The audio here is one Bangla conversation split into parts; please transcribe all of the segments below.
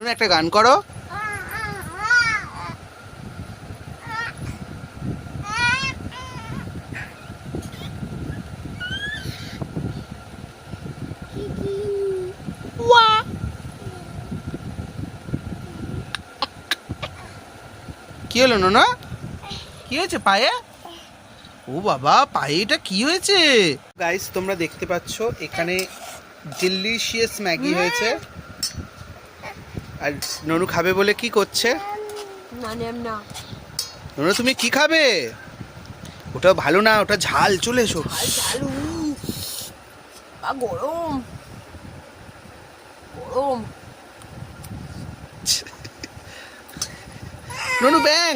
তুমি একটা গান করো। কি হলো নোনা? কি হয়েছে পায়ে? ও বাবা পায়ে এটা কি হয়েছে? গাইস তোমরা দেখতে পাচ্ছ এখানে ডিলিশিয়াস ম্যাগি হয়েছে। আর ননু খাবে বলে কি করছে? না। ননু তুমি কি খাবে? ওটা ভালো না ওটা ঝাল চলে এসো। গরম। গরম। ননু ব্যাং।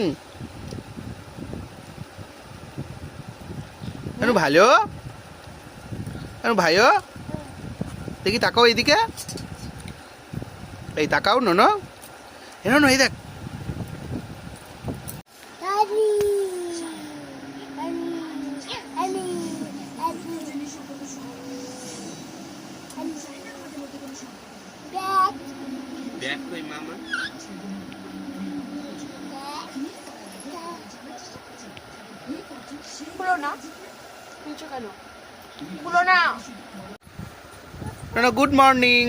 ননু ভালো? ননু ভাইও? দেখি তাকাও এইদিকে। এই তাকাও ননু এ ননু এই দেখ। দেখ কই মামা খুলো না। নিচে কেন? খুলো না। গুড মর্নিং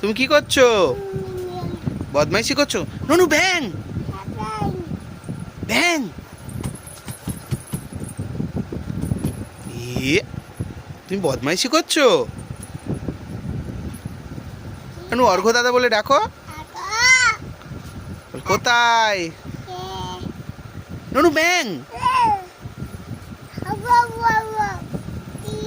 তুমি কি করছ? বদমাইশি করছ? ননু ব্যাং! ব্যাং! এ তুমি বদমাইশি করছ? ননু অর্ঘ দাদা বলে ডাকো। কোথায়? ননু ব্যাং!